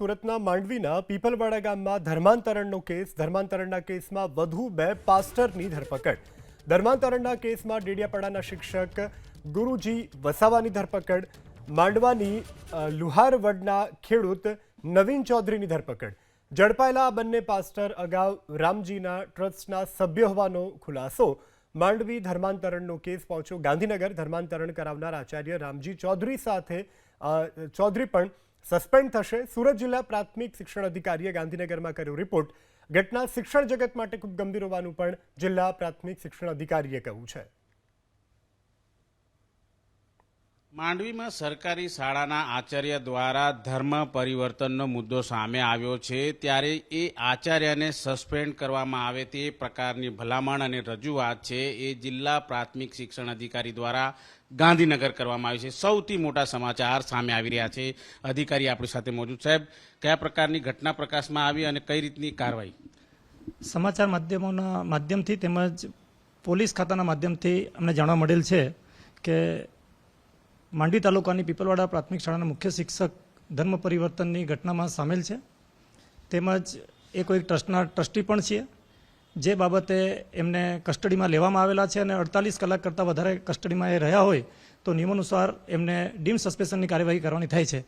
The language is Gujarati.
સુરતના માંડવીના પીપલવાડા ગામમાં ધર્માંતરણનો કેસ, ધર્માંતરણના કેસમાં વધુ બે પાસ્ટરની ધરપકડ. ધર્માંતરણના કેસમાં ડેડિયાપાડાના શિક્ષક ગુરુજી વસાવાની ધરપકડ, માંડવાની લુહારવડના ખેડૂત નવીન ચૌધરીની ધરપકડ. ઝડપાયેલા બંને પાસ્ટર અગાઉ રામજીના ટ્રસ્ટના સભ્ય હોવાનો ખુલાસો. માંડવી ધર્માંતરણનો કેસ પહોંચ્યો. ગાંધીનગર ધર્માંતરણ કરાવનાર આચાર્ય રામજી ચૌધરી સાથે ચૌધરી પણ સસ્પેન્ડ થશે. સુરત જિલ્લા પ્રાથમિક શિક્ષણ અધિકારીએ ગાંધીનગરમાં કર્યો રિપોર્ટ. ઘટના શિક્ષણ જગત માટે ખૂબ ગંભીર હોવાનું પણ જિલ્લા પ્રાથમિક શિક્ષણ અધિકારીએ કહ્યું છે. માંડવીમાં સરકારી શાળાના આચાર્ય દ્વારા ધર્મ પરિવર્તનનો મુદ્દો સામે આવ્યો છે, ત્યારે એ આચાર્યને સસ્પેન્ડ કરવામાં આવે તે પ્રકારની ભલામણ અને રજૂઆત છે એ જિલ્લા પ્રાથમિક શિક્ષણ અધિકારી દ્વારા ગાંધીનગર કરવામાં આવી છે. સૌથી મોટા સમાચાર સામે આવી રહ્યા છે. અધિકારી આપણી સાથે મોજૂદ સાહેબ, કયા પ્રકારની ઘટના પ્રકાશમાં આવી અને કઈ રીતની કાર્યવાહી? સમાચાર માધ્યમોના માધ્યમથી તેમજ પોલીસ ખાતાના માધ્યમથી અમને જાણવા મળેલ છે કે માંડવી તાલુકાની પીપલવાડા પ્રાથમિક શાળાના મુખ્ય શિક્ષક ધર્મ પરિવર્તનની ઘટનામાં સામેલ છે. તેમજ એ કોઈ ટ્રસ્ટના ટ્રસ્ટી પણ છે જે બાબતે એમને કસ્ટડીમાં લેવામાં આવેલા છે અને અડતાલીસ કલાક કરતાં વધારે કસ્ટડીમાં એ રહ્યા હોય તો નિયમાનુસાર એમને ડીમ સસ્પેન્શનની કાર્યવાહી કરવાની થાય છે.